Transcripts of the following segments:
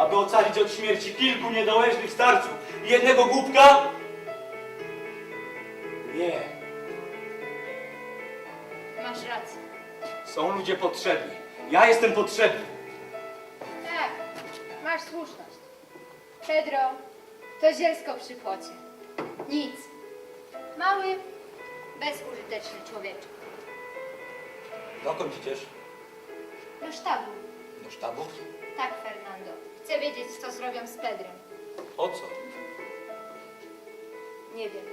aby ocalić od śmierci kilku niedołężnych starców i jednego głupka? Nie. Masz rację. Są ludzie potrzebni. Ja jestem potrzebny. Tak, masz słuszność. Pedro to zielsko przy płocie. Nic. Mały, bezużyteczny człowieczek. Dokąd idziesz? Do sztabu. Do sztabu? Tak, Fernando. Chcę wiedzieć, co zrobią z Pedrem. Po co? Nie wiem.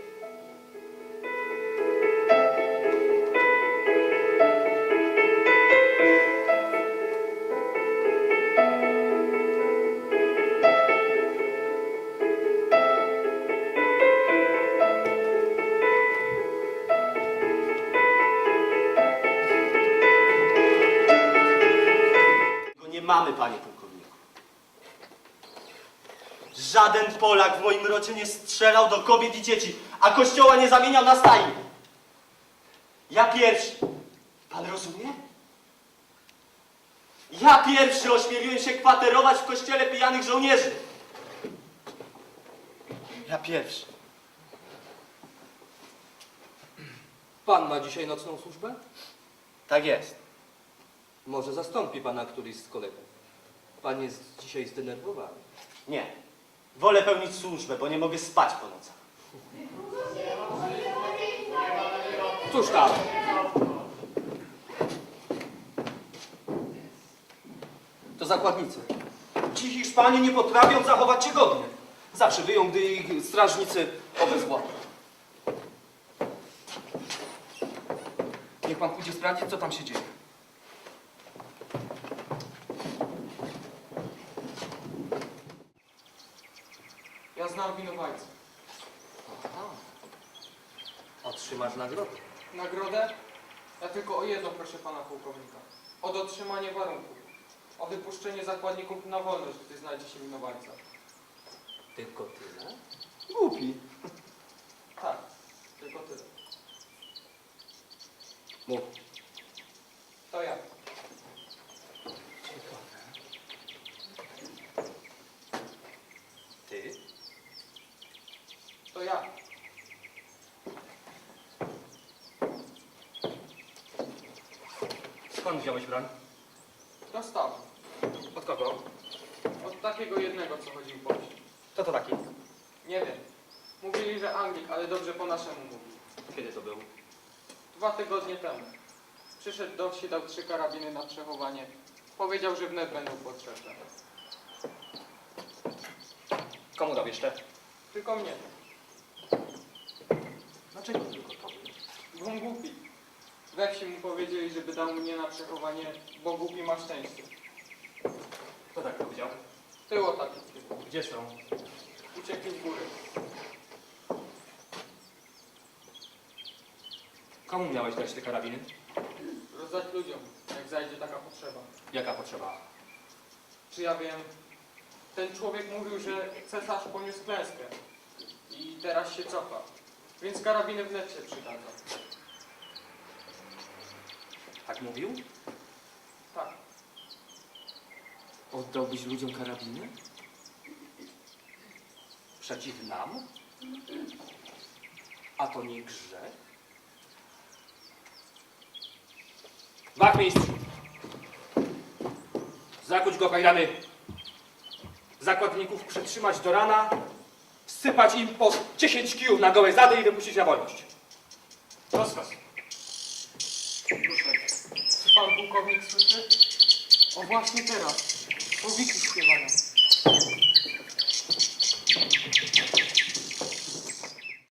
Go nie mamy, panie Żaden Polak w moim rocie nie strzelał do kobiet i dzieci, a kościoła nie zamieniał na stajnie. Ja pierwszy. Pan rozumie? Ja pierwszy ośmieliłem się kwaterować w kościele pijanych żołnierzy. Ja pierwszy. Pan ma dzisiaj nocną służbę? Tak jest. Może zastąpi pana któryś z kolegów. Pan jest dzisiaj zdenerwowany. Nie. Wolę pełnić służbę, bo nie mogę spać po nocach. Cóż tam? To zakładnicy. Ci Hiszpanie nie potrafią zachować się godnie. Zawsze wyją, gdy ich strażnicy obezwładnią. Niech pan pójdzie sprawdzić, co tam się dzieje. Ja znam winowajcę. Otrzymasz nagrodę. Nagrodę? Ja tylko o jedno proszę pana pułkownika. O dotrzymanie warunków. O wypuszczenie zakładników na wolność, gdy znajdzie się winowajca. Tylko tyle? Głupi. Tak, tylko tyle. Mów. To ja. Ty? To ja. Skąd wziąłeś broń? Dostałem. Od kogo? Od takiego jednego, co chodził po wsi. Kto to taki? Nie wiem. Mówili, że Anglik, ale dobrze po naszemu mówi. Kiedy to był? Dwa tygodnie temu. Przyszedł do wsi, dał trzy karabiny na przechowanie. Powiedział, że wnet będą potrzebne. Komu dał jeszcze? Tylko mnie. Dlaczego tylko tobie? Był głupi. We wsi mu powiedzieli, żeby dał mnie na przechowanie, bo głupi ma szczęście. Kto tak powiedział? Było typów. Gdzie są? Uciekli w góry. Komu miałeś dać te karabiny? Rozdać ludziom, jak zajdzie taka potrzeba. Jaka potrzeba? Czy ja wiem? Ten człowiek mówił, że cesarz poniósł klęskę. I teraz się cofa. Więc karabiny wnet się przydadzą. Tak mówił? Tak. Oddałbyś ludziom karabiny? Przeciw nam? A to nie grzech? Wachmistrz! Zakuć go kajdany! Zakładników przetrzymać do rana, wsypać im po 10 kijów na gołe zady i wypuścić na wolność. Rozkaz pan pułkownik słyszy? O właśnie teraz. Powiki śpiewają.